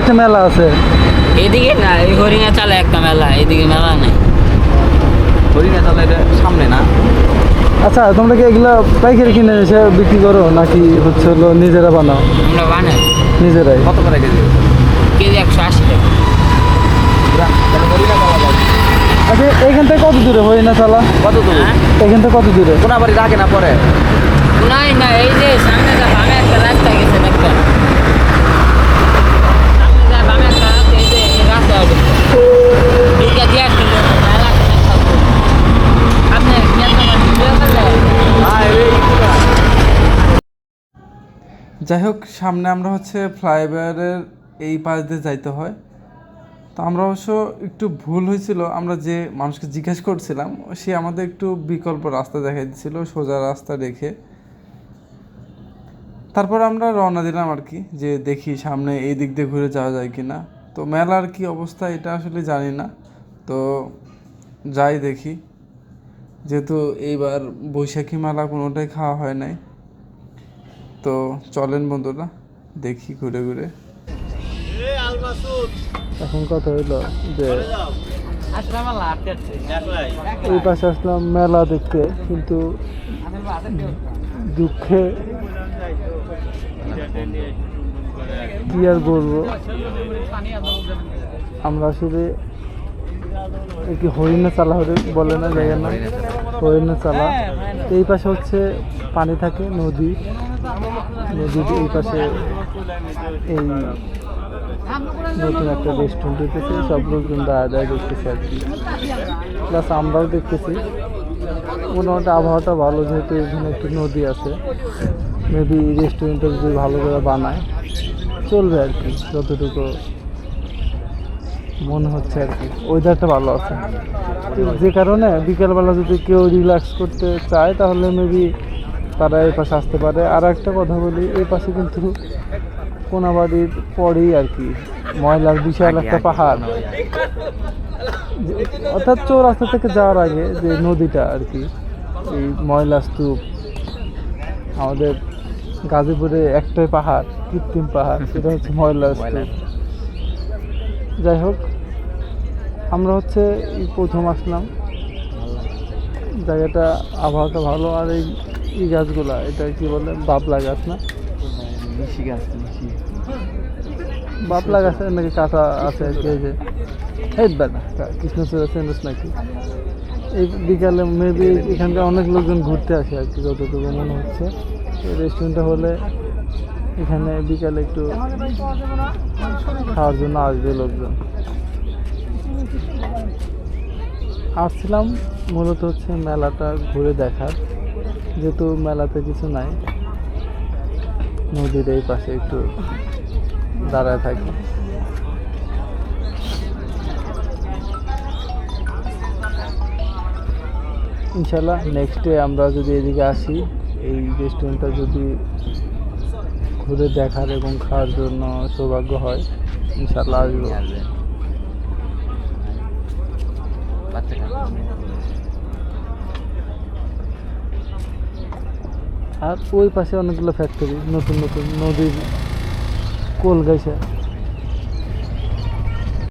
একটা মেলা আছে। এদিকে না এই হরিণা চালে একটা মেলা এদিকে মেলা নাই। হরিণা এটা সামনে না? আচ্ছা তোমরা কি এগুলো পাইকারি কিনে এসে বিক্রি করো নাকি হচ্ছে হলো নিজেরা বানাও? আমরা বানাই। নিজেরাই। কত করে কেজি? কেজি একশো আশি টাকা। আচ্ছা এখান থেকে কত দূরে হয় না চালা? কত দূর? হ্যাঁ? এখান থেকে কত দূরে? কোনাবাড়ি আগে না পরে? নাই না এই যে সামনে একটা রাস্তা গেছে দেখতে সামনে যা বামে একটা রাস্তা এই যে এই রাস্তা গেছে দুইটা দিয়ে আসলে মেলা আপনি মেলা ভিডিও করলে হ্যাঁ এই যাই হোক, সামনে আমরা হচ্ছে ফ্লাইওভারের এই পাশ দিয়ে যাইতে হয়। তো আমরা অবশ্য একটু ভুল হয়েছিল, আমরা যে মানুষকে জিজ্ঞেস করছিলাম, সে আমাদের একটু বিকল্প রাস্তা দেখাই দিচ্ছিল সোজা রাস্তা রেখে। তারপর আমরা রওনা দিলাম আর কি, যে দেখি সামনে এই দিক দিয়ে ঘুরে যাওয়া যায় কি না তো মেলার কি অবস্থা এটা আসলে জানি না। তো যাই দেখি, যেহেতু এইবার বৈশাখী মেলা কোনোটাই খাওয়া হয় নাই। তো চলেন বন্ধুরা দেখি ঘুরে ঘুরে। এখন কথা হইল যে এই পাশে আসলাম মেলা দেখতে কিন্তু দুঃখে কি আর বলব? আমরা আসলে এ কি হরিণা চালা হরে বলে না জায়গা না হরিণা চালা। এই পাশে হচ্ছে পানি থাকে, নদী, নদীর এই পাশে এই নতুন একটা রেস্টুরেন্ট উঠেছে সব লোকজন দাঁড়া দেখতেছে আর কি। প্লাস আমরাও দেখতেছি। মোটামুটি আবহাওয়াটা ভালো, যেহেতু এখানে একটি নদী আছে মেবি রেস্টুরেন্টটা যদি ভালো করে বানায়, চলবে আর কি, যতটুকু মনে হচ্ছে আর কি। ওয়েদারটা ভালো আছে। যে কারণে বিকেলবেলা যদি কেউ রিল্যাক্স করতে চায়, তাহলে মেবি তারা এই পাশে আসতে পারে। আর একটা কথা বলি এই পাশে কিন্তু কোনাবাড়ির পরেই আর কি ময়লার বিশাল একটা পাহাড়। যে- অর্থাৎ চৌরাস্তা থেকে যাওয়ার আগে যে নদীটা আর কি এই ময়লা স্তূপ আমাদের গাজীপুরে একটাই পাহাড় কৃত্রিম পাহাড় সেটা হচ্ছে ময়লা স্তূপ। যাই হোক আমরা হচ্ছে এই প্রথম আসলাম। জায়গাটা আবহাওয়াটা ভালো আর এই এই গাছগুলা এটা কি বলে? বাবলা গাছ না? মিশি গাছ মিশি। বাবলা গাছে নাকি কাঁচা আছে যে। এই বেটা কৃষ্ণচূড়া চেন্দ্রস নাকি? এই বিকালে মেবি এখানকার অনেক লোকজন ঘুরতে আসে আর কি যতটুকু মনে হচ্ছে। এই রেস্টুরেন্টটা হলে এখানে বিকালে একটু খাওয়ার জন্য আসবে লোকজন। আসছিলাম মূলত হচ্ছে মেলাটা ঘুরে দেখার। যেহেতু মেলাতে কিছু নাই, নদীর এই পাশে একটু দাঁড়ায় থাকি। ইনশাল্লাহ নেক্সট ডে আমরা যদি এদিকে আসি, এই রেস্টুরেন্টটা যদি ঘুরে দেখার এবং খাওয়ার জন্য সৌভাগ্য হয়, ইনশাল্লাহ আসব আসবে বাচ্চা আর ওই পাশে অনেকগুলো ফ্যাক্টরি নতুন নতুন নদীর কোল গাইছে।